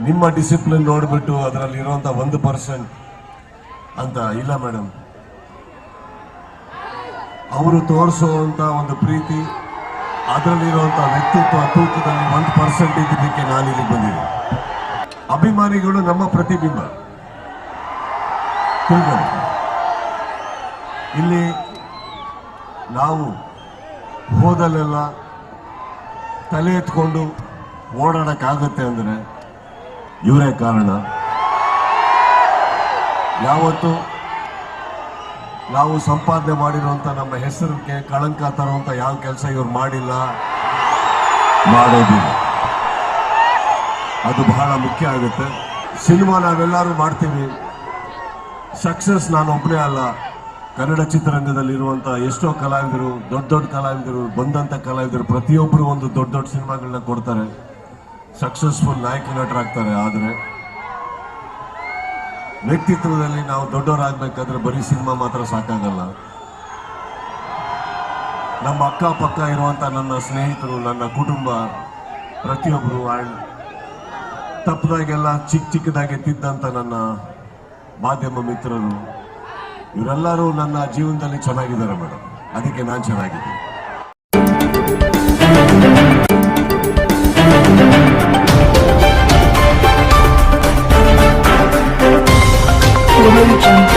ನಿಮ್ಮ ಡಿಸಿಪ್ಲಿನ್ ನೋಡಿಬಿಟ್ಟು ಅದರಲ್ಲಿ ಇರುವಂತ ಒಂದು ಪರ್ಸೆಂಟ್ ಅಂತ ಇಲ್ಲ ಮೇಡಮ್ ಅವರು ತೋರಿಸುವಂತ ಒಂದು ಪ್ರೀತಿ, ಅದರಲ್ಲಿರುವಂತ ವ್ಯಕ್ತಿತ್ವ ತೂಕದಲ್ಲಿ ಒಂದು ಪರ್ಸೆಂಟ್ ಇದ್ದಕ್ಕೆ ನಾನು ಇಲ್ಲಿ ಬಂದಿದ್ದೀನಿ. ಅಭಿಮಾನಿಗಳು ನಮ್ಮ ಪ್ರತಿಬಿಂಬ. ಇಲ್ಲಿ ನಾವು ಹೋದಲ್ಲೆಲ್ಲ ತಲೆ ಎತ್ಕೊಂಡು ಓಡಾಡಕ್ಕಾಗತ್ತೆ ಅಂದ್ರೆ ಇವರೇ ಕಾರಣ. ಯಾವತ್ತು? ನಾವು ಸಂಪಾದನೆ ಮಾಡಿರುವಂತ ನಮ್ಮ ಹೆಸರಿಗೆ ಕಳಂಕ ತರುವಂತ ಯಾವ ಕೆಲಸ ಇವ್ರು ಮಾಡಿಲ್ಲ. ಮಾಡೋದಿಲ್ಲ. ಅದು ಬಹಳ ಮುಖ್ಯ ಆಗುತ್ತೆ. ಸಿನಿಮಾ ನಾವೆಲ್ಲರೂ ಮಾಡ್ತೀವಿ. ಸಕ್ಸಸ್ ನಾನು ಒಬ್ಬನೇ ಅಲ್ಲ. ಕನ್ನಡ ಚಿತ್ರರಂಗದಲ್ಲಿ ಇರುವಂತ ಎಷ್ಟೋ ಕಲಾವಿದರು, ದೊಡ್ಡ ದೊಡ್ಡ ಕಲಾವಿದರು, ಬಂದಂತ ಕಲಾವಿದರು ಪ್ರತಿಯೊಬ್ಬರು ಒಂದು ದೊಡ್ಡ ದೊಡ್ಡ ಸಿನಿಮಾಗಳನ್ನ ಕೊಡ್ತಾರೆ. ಸಕ್ಸಸ್ಫುಲ್ ನಾಯಕ ನಟರಾಗ್ತಾರೆ ಆದರೆ ವ್ಯಕ್ತಿತ್ವದಲ್ಲಿ ನಾವು ದೊಡ್ಡವರಾಗಬೇಕಾದ್ರೆ ಬರೀ ಸಿನಿಮಾ ಮಾತ್ರ ಸಾಕಾಗಲ್ಲ. ನಮ್ಮ ಅಕ್ಕಪಕ್ಕ ಇರುವಂತ ನನ್ನ ಸ್ನೇಹಿತರು, ನನ್ನ ಕುಟುಂಬ ಪ್ರತಿಯೊಬ್ಬರು ಆ್ಯಂಡ್ ತಪ್ಪದಾಗೆಲ್ಲ ಚಿಕ್ಕ ಚಿಕ್ಕದಾಗಿ ತಿದ್ದಂತ ನನ್ನ ಮಾಧ್ಯಮ ಮಿತ್ರರು, ಇವರೆಲ್ಲರೂ ನನ್ನ ಜೀವನದಲ್ಲಿ ಚೆನ್ನಾಗಿದ್ದಾರೆ ಮೇಡಮ್ ಅದಕ್ಕೆ ನಾನು ಚೆನ್ನಾಗಿದ್ದೀನಿ. don't you?